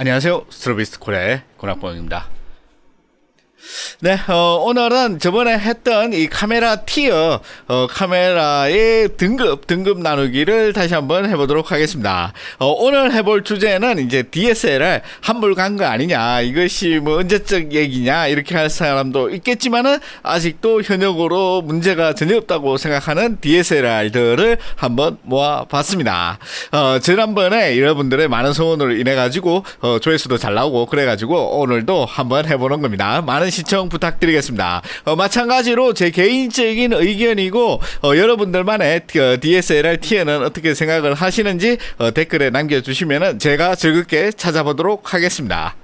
안녕하세요. 스트로비스트 코레의 권학봉입니다. 네, 어, 오늘은 저번에 했던 이 카메라 티어, 어, 카메라의 등급, 등급 나누기를 다시 한번 해보도록 하겠습니다. 어, 오늘 해볼 주제는 이제 DSLR 환불 간거 아니냐, 이것이 뭐 언제적 얘기냐, 이렇게 할 사람도 있겠지만은 아직도 현역으로 문제가 전혀 없다고 생각하는 DSLR들을 한번 모아봤습니다. 어, 지난번에 여러분들의 많은 소원을 인해가지고, 어, 조회수도 잘 나오고, 그래가지고 오늘도 한번 해보는 겁니다. 많은 시청 부탁드리겠습니다. 어, 마찬가지로 제 개인적인 의견이고 어, 여러분들만의 어, DSLR 티어는 어떻게 생각을 하시는지 어, 댓글에 남겨주시면 제가 즐겁게 찾아보도록 하겠습니다.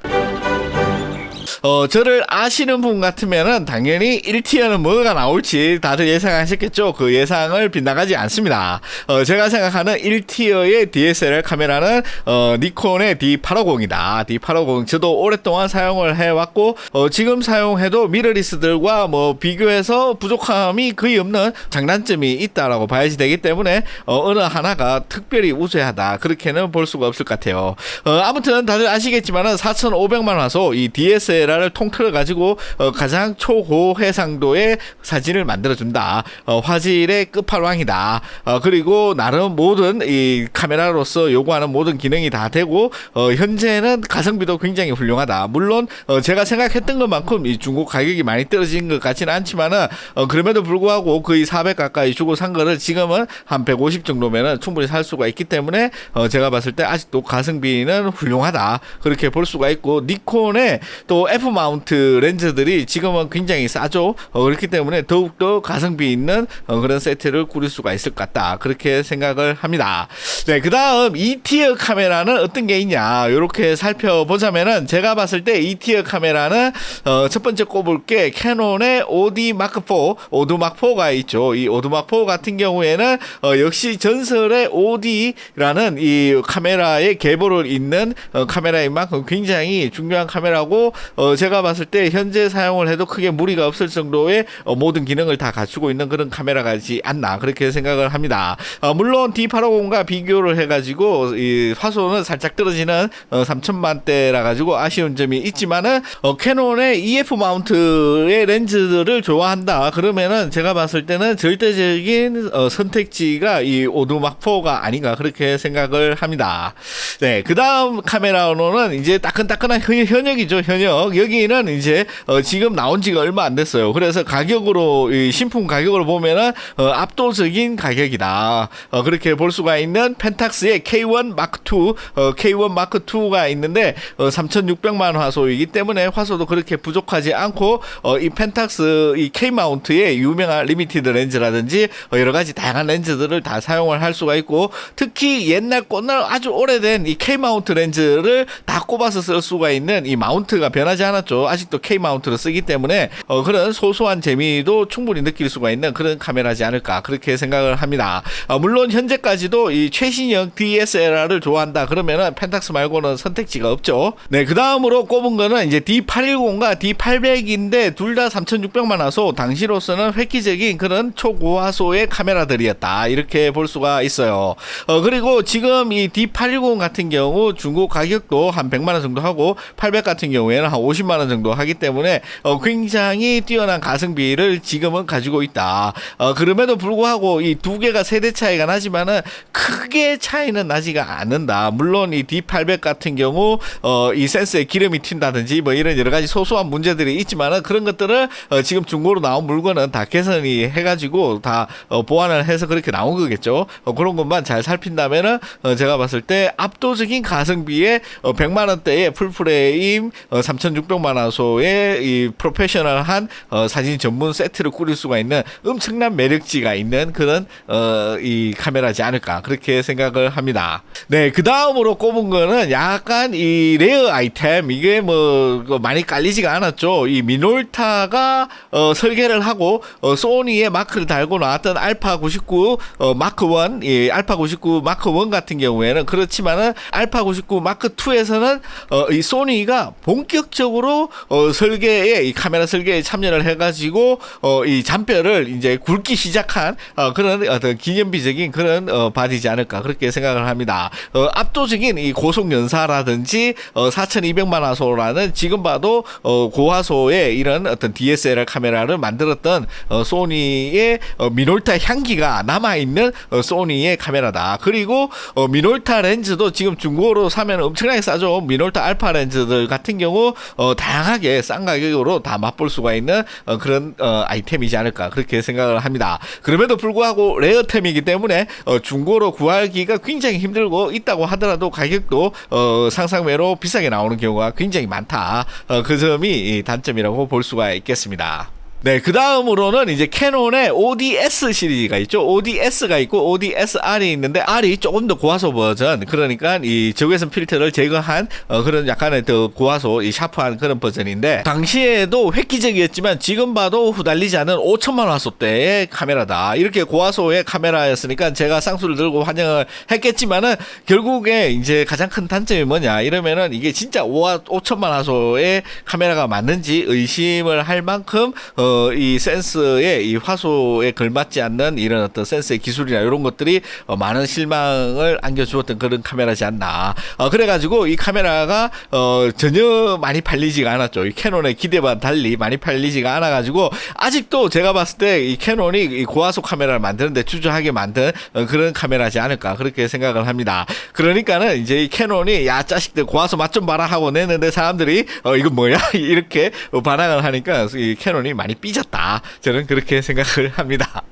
어, 저를 아시는 분 같으면은 당연히 1티어는 뭐가 나올지 다들 예상하셨겠죠? 그 예상을 빗나가지 않습니다. 어, 제가 생각하는 1티어의 DSLR 카메라는 어, 니콘의 D850이다. D850 저도 오랫동안 사용을 해왔고 어, 지금 사용해도 미러리스들과 뭐 비교해서 부족함이 거의 없는 장단점이 있다라고 봐야지 되기 때문에 어, 어느 하나가 특별히 우세하다 그렇게는 볼 수가 없을 것 같아요. 어, 아무튼 다들 아시겠지만은 4,500만 화소 이 DSLR 카메라를 통틀어 가지고 어, 가장 초고 해상도의 사진을 만들어 준다. 어, 화질의 끝판왕이다. 어, 그리고 나름 모든 이 카메라로서 요구하는 모든 기능이 다 되고 어, 현재는 가성비도 굉장히 훌륭하다. 물론 어, 제가 생각했던 것만큼 이 중국 가격이 많이 떨어진 것 같지는 않지만은 어, 그럼에도 불구하고 거의 400 가까이 주고 산 거를 지금은 한 150 정도면은 충분히 살 수가 있기 때문에 어, 제가 봤을 때 아직도 가성비는 훌륭하다. 그렇게 볼 수가 있고 니콘의 또 F 마운트 렌즈들이 지금은 굉장히 싸죠. 어, 그렇기 때문에 더욱더 가성비 있는 어, 그런 세트를 꾸릴 수가 있을 것 같다. 그렇게 생각을 합니다. 네, 그 다음 2티어 카메라는 어떤 게 있냐. 이렇게 살펴보자면은 제가 봤을 때 2티어 카메라는 어, 첫 번째 꼽을 게 캐논의 OD 마크 4, 오드 마크 4가 있죠. 이 오드 마크 4 같은 경우에는 어, 역시 전설의 OD라는 이 카메라의 계보를 잇는 어, 카메라인 만큼 굉장히 중요한 카메라고 어, 제가 봤을 때 현재 사용을 해도 크게 무리가 없을 정도의 어, 모든 기능을 다 갖추고 있는 그런 카메라가지 않나 그렇게 생각을 합니다. 어, 물론 D850과 비교를 해가지고 이 화소는 살짝 떨어지는 어, 3천만 대라 가지고 아쉬운 점이 있지만은 어, 캐논의 EF 마운트의 렌즈들을 좋아한다. 그러면은 제가 봤을 때는 절대적인 어, 선택지가 이 오드막 4가 아닌가 그렇게 생각을 합니다. 네, 그 다음 카메라로는 이제 따끈따끈한 현역이죠 현역. 여기는 이제 어, 지금 나온 지가 얼마 안 됐어요. 그래서 가격으로 이 신품 가격으로 보면은 어, 압도적인 가격이다. 어, 그렇게 볼 수가 있는 펜탁스의 K1 마크 2, 어, K1 마크 2가 있는데 어, 3,600만 화소이기 때문에 화소도 그렇게 부족하지 않고 어, 이 펜탁스 이 K 마운트의 유명한 리미티드 렌즈라든지 어, 여러 가지 다양한 렌즈들을 다 사용을 할 수가 있고 특히 옛날 꽃날 아주 오래된 이 K 마운트 렌즈를 다 꼽아서 쓸 수가 있는 이 마운트가 변 하지 않 않았죠. 아직도 K 마운트로 쓰기 때문에 어, 그런 소소한 재미도 충분히 느낄 수가 있는 그런 카메라지 않을까 그렇게 생각을 합니다. 어, 물론 현재까지도 이 최신형 DSLR을 좋아한다 그러면은 펜탁스 말고는 선택지가 없죠. 네, 그 다음으로 꼽은 거는 이제 D810과 D800인데 둘 다 3,600만 화소 당시로서는 획기적인 그런 초고화소의 카메라들이었다 이렇게 볼 수가 있어요. 어, 그리고 지금 이 D810 같은 경우 중국 가격도 한 100만 원 정도 하고 800 같은 경우에는 한 50. 50만 원 정도 하기 때문에 어, 굉장히 뛰어난 가성비를 지금은 가지고 있다. 어, 그럼에도 불구하고 이 두 개가 세대 차이가 나지만은 크게 차이는 나지가 않는다. 물론 이 D800 같은 경우 어, 이 센서에 기름이 튄다든지 뭐 이런 여러 가지 소소한 문제들이 있지만은 그런 것들을 어, 지금 중고로 나온 물건은 다 개선이 해가지고 다 어, 보완을 해서 그렇게 나온 거겠죠. 어, 그런 것만 잘 살핀다면은 어, 제가 봤을 때 압도적인 가성비에 어, 100만 원대의 풀프레임 어, 3,600 600만 화소의 이 프로페셔널한 어, 사진 전문 세트를 꾸릴 수가 있는 엄청난 매력지가 있는 그런 어, 이 카메라지 않을까 그렇게 생각을 합니다. 네, 그 다음으로 꼽은 거는 약간 이 레어 아이템 이게 뭐 많이 깔리지가 않았죠. 이 미놀타가 어, 설계를 하고 어, 소니의 마크를 달고 나왔던 알파 99 어, 마크 1, 이 알파 99 마크 1 같은 경우에는 그렇지만은 알파 99 마크 2에서는 어, 이 소니가 본격 적으로 적극적으로 어, 설계에 이 카메라 설계에 참여를 해가지고 어, 이 잔뼈를 이제 굵기 시작한 어, 그런 어떤 기념비적인 그런 어, 바디지 않을까 그렇게 생각을 합니다. 어, 압도적인 이 고속 연사라든지 어, 4,200만 화소라는 지금 봐도 어, 고화소의 이런 어떤 DSLR 카메라를 만들었던 어, 소니의 어, 미놀타 향기가 남아 있는 어, 소니의 카메라다. 그리고 어, 미놀타 렌즈도 지금 중고로 사면 엄청나게 싸죠. 미놀타 알파 렌즈들 같은 경우 어, 다양하게 싼 가격으로 다 맛볼 수가 있는 어, 그런 어, 아이템이지 않을까 그렇게 생각을 합니다. 그럼에도 불구하고 레어템이기 때문에 어, 중고로 구하기가 굉장히 힘들고 있다고 하더라도 가격도 어, 상상외로 비싸게 나오는 경우가 굉장히 많다. 어, 그 점이 이 단점이라고 볼 수가 있겠습니다. 네, 그 다음으로는 이제 캐논의 ODS 시리즈가 있죠. ODS가 있고 ODSR이 있는데 R이 조금 더 고화소 버전. 그러니까 이 적외선 필터를 제거한 어, 그런 약간의 더 고화소, 이 샤프한 그런 버전인데 당시에도 획기적이었지만 지금 봐도 후달리지 않은 5천만 화소대의 카메라다. 이렇게 고화소의 카메라였으니까 제가 쌍수를 들고 환영을 했겠지만은 결국에 이제 가장 큰 단점이 뭐냐 이러면은 이게 진짜 5, 5천만 화소의 카메라가 맞는지 의심을 할 만큼 어, 이 센스의 이 화소에 걸맞지 않는 이런 어떤 센스의 기술이나 이런 것들이 어, 많은 실망을 안겨주었던 그런 카메라지 않나. 어, 그래가지고 이 카메라가 어, 전혀 많이 팔리지가 않았죠. 이 캐논의 기대와 달리 많이 팔리지가 않아가지고 아직도 제가 봤을 때 이 캐논이 이 고화소 카메라를 만드는데 주저하게 만든 어, 그런 카메라지 않을까 그렇게 생각을 합니다. 그러니까는 이제 이 캐논이 야 자식들 고화소 맛 좀 봐라 하고 내는데 사람들이 어 이거 뭐야 이렇게 어, 반항을 하니까 이 캐논이 많이 삐졌다. 저는 그렇게 생각을 합니다.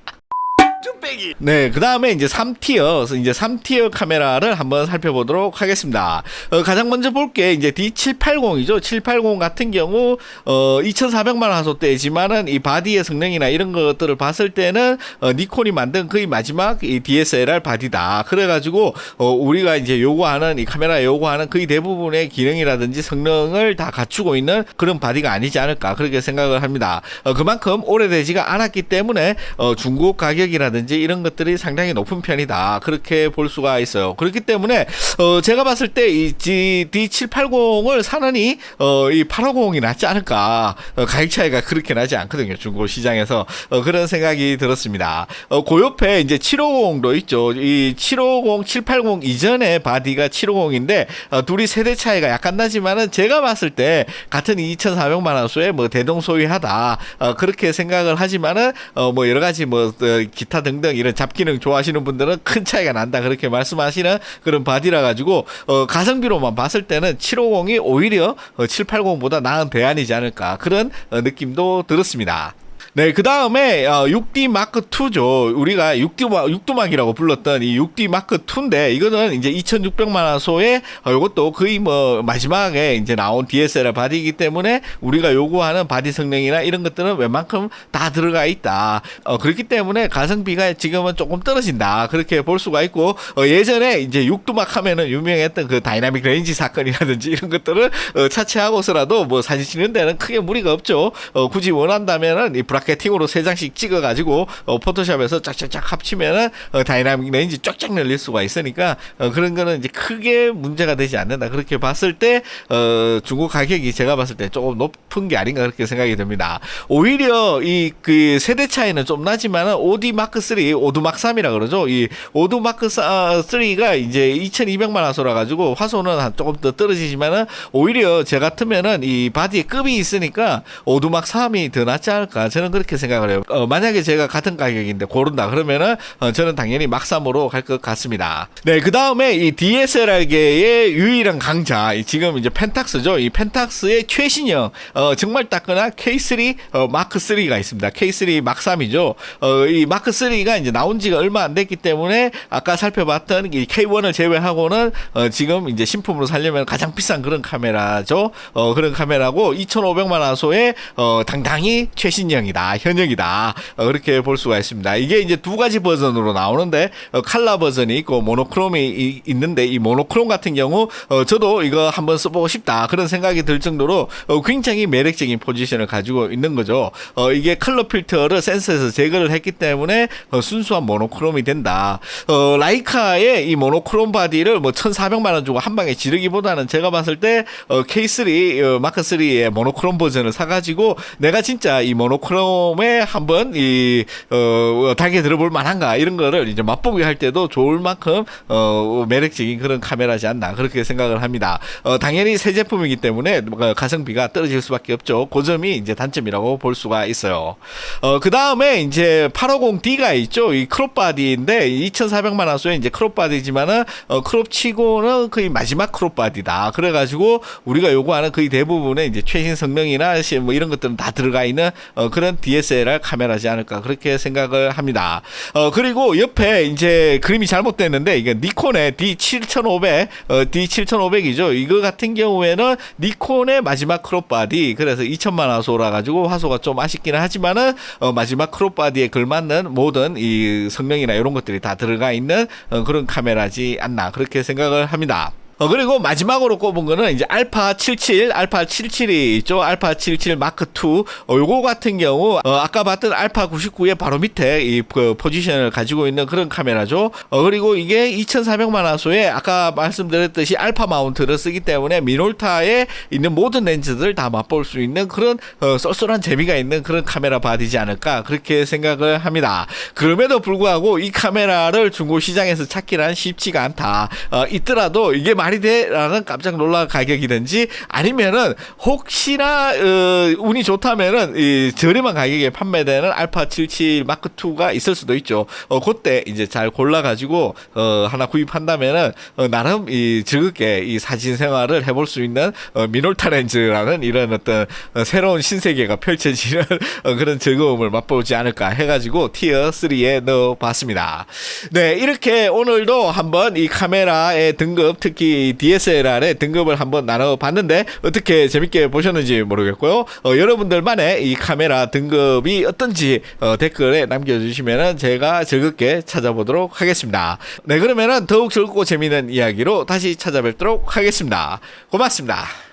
네, 그 다음에 이제 3티어, 이제 3티어 카메라를 한번 살펴보도록 하겠습니다. 어, 가장 먼저 볼 게 이제 D780이죠. 780 같은 경우, 어, 2400만 화소대지만은 이 바디의 성능이나 이런 것들을 봤을 때는, 어, 니콘이 만든 거의 마지막 이 DSLR 바디다. 그래가지고, 어, 우리가 이제 요구하는, 이 카메라 요구하는 거의 대부분의 기능이라든지 성능을 다 갖추고 있는 그런 바디가 아니지 않을까. 그렇게 생각을 합니다. 어, 그만큼 오래되지가 않았기 때문에, 어, 중고 가격이라든지 이런 것들이 상당히 높은 편이다. 그렇게 볼 수가 있어요. 그렇기 때문에 어 제가 봤을 때 이 D780을 사느니 어 이 850이 낫지 않을까. 어, 가격 차이가 그렇게 나지 않거든요. 중고 시장에서 어, 그런 생각이 들었습니다. 어, 그 옆에 이제 750도 있죠. 이 750, 780 이전에 바디가 750인데 어, 둘이 세대 차이가 약간 나지만은 제가 봤을 때 같은 2,400만 원수에 뭐 대동소이하다. 어, 그렇게 생각을 하지만은 어, 뭐 여러 가지 뭐 어, 기타 등등 이런 잡기능 좋아하시는 분들은 큰 차이가 난다 그렇게 말씀하시는 그런 바디라 가지고 어, 가성비로만 봤을 때는 750이 오히려 어, 780보다 나은 대안이지 않을까 그런 어, 느낌도 들었습니다. 네, 그 다음에 어, 6D 마크 2죠. 우리가 6D 마, 6도막이라고 불렀던 이 6D 마크 2인데 이거는 이제 2,600만 화소의 어, 이것도 거의 뭐 마지막에 이제 나온 DSLR 바디이기 때문에 우리가 요구하는 바디 성능이나 이런 것들은 웬만큼 다 들어가 있다. 어, 그렇기 때문에 가성비가 지금은 조금 떨어진다. 그렇게 볼 수가 있고 어, 예전에 이제 6도막 하면은 유명했던 그 다이나믹 레인지 사건이라든지 이런 것들을 어, 차치하고서라도 뭐 사진 찍는 데는 크게 무리가 없죠. 어, 굳이 원한다면은 이 브라 켓팅으로 세 장씩 찍어가지고 어, 포토샵에서 짝짝짝 합치면은 어, 다이나믹 레인지 쫙쫙 늘릴 수가 있으니까 어, 그런 거는 이제 크게 문제가 되지 않는다. 그렇게 봤을 때 어, 중고 가격이 제가 봤을 때 조금 높은 게 아닌가 그렇게 생각이 듭니다. 오히려 이 그 세대 차이는 좀 나지만은 오디 마크 3, 오드 마크 3이라 그러죠. 이 오드 마크 3가 이제 2,200만 화소라 가지고 화소는 한 조금 더 떨어지지만은 오히려 제 같으면은 이 바디에 급이 있으니까 오드 마크 3이 더 낫지 않을까 저는 그렇게 생각을 해요. 어, 만약에 제가 같은 가격인데 고른다 그러면은 어, 저는 당연히 막삼으로 갈 것 같습니다. 네, 그 다음에 이 DSLR계의 유일한 강자 이 지금 이제 펜탁스죠. 이 펜탁스의 최신형 어, 정말 따끈한 K3 어, 마크 3가 있습니다. K3 막 3이죠. 어, 이 마크 3가 이제 나온 지가 얼마 안 됐기 때문에 아까 살펴봤던 이 K1을 제외하고는 어, 지금 이제 신품으로 살려면 가장 비싼 그런 카메라죠. 어, 그런 카메라고 2,500만 화소의 어, 당당히 최신형이다. 버전이다, 현역이다. 어, 그렇게 볼 수가 있습니다. 이게 이제 두 가지 버전으로 나오는데 어, 칼라 버전이 있고 모노크롬이 이- 있는데 이 모노크롬 같은 경우 어, 저도 이거 한번 써보고 싶다 그런 생각이 들 정도로 어, 굉장히 매력적인 포지션을 가지고 있는 거죠. 어, 이게 컬러 필터를 센서에서 제거를 했기 때문에 어, 순수한 모노크롬이 된다. 어, 라이카의 이 모노크롬 바디를 뭐 1,400만 원 주고 한 방에 지르기보다는 제가 봤을 때 어, K3 어, 마크 3의 모노크롬 버전을 사가지고 내가 진짜 이 모노크롬 에 한번 이 어, 달게 들어볼 만한가 이런 거를 이제 맛보기 할 때도 좋을 만큼 어, 매력적인 그런 카메라지 않나 그렇게 생각을 합니다. 어, 당연히 새 제품이기 때문에 어, 가성비가 떨어질 수밖에 없죠. 그 점이 이제 단점이라고 볼 수가 있어요. 어, 그 다음에 이제 850D가 있죠. 이 크롭 바디인데 2,400만 원 수에 이제 크롭 바디지만은 어, 크롭 치고는 거의 마지막 크롭 바디다. 그래가지고 우리가 요구하는 거의 대부분의 이제 최신 성능이나 시- 뭐 이런 것들은 다 들어가 있는 어, 그런 DSLR 카메라지 않을까 그렇게 생각을 합니다. 어, 그리고 옆에 이제 그림이 잘못됐는데 이게 니콘의 D7500, 어, D7500이죠. 이거 같은 경우에는 니콘의 마지막 크롭 바디 그래서 2천만 화소라 가지고 화소가 좀 아쉽기는 하지만은 어, 마지막 크롭 바디에 걸맞는 모든 이 성능이나 이런 것들이 다 들어가 있는 어, 그런 카메라지 않나 그렇게 생각을 합니다. 어, 그리고 마지막으로 꼽은 거는 이제 알파 77, 알파 77이 있죠. 알파 77 마크 2. 어, 요거 같은 경우, 어, 아까 봤던 알파 99의 바로 밑에 이 그, 포지션을 가지고 있는 그런 카메라죠. 어, 그리고 이게 2400만 화소에 아까 말씀드렸듯이 알파 마운트를 쓰기 때문에 미놀타에 있는 모든 렌즈들 다 맛볼 수 있는 그런 어, 쏠쏠한 재미가 있는 그런 카메라 바디지 않을까 그렇게 생각을 합니다. 그럼에도 불구하고 이 카메라를 중고 시장에서 찾기란 쉽지가 않다. 어, 있더라도 이게 말이 돼라는 깜짝 놀랄 가격이든지 아니면은 혹시나 어, 운이 좋다면은 이 저렴한 가격에 판매되는 알파 77 마크 2가 있을 수도 있죠. 어, 그때 이제 잘 골라 가지고 어, 하나 구입한다면은 어, 나름 이 즐겁게 이 사진 생활을 해볼 수 있는 어, 미놀타 렌즈라는 이런 어떤 어, 새로운 신세계가 펼쳐지는 어, 그런 즐거움을 맛보지 않을까 해가지고 티어 3에 넣어봤습니다. 네, 이렇게 오늘도 한번 이 카메라의 등급, 특히 DSLR의 등급을 한번 나눠봤는데 어떻게 재밌게 보셨는지 모르겠고요. 어, 여러분들만의 이 카메라 등급이 어떤지 어, 댓글에 남겨주시면 제가 즐겁게 찾아보도록 하겠습니다. 네, 그러면은 더욱 즐겁고 재미있는 이야기로 다시 찾아뵙도록 하겠습니다. 고맙습니다.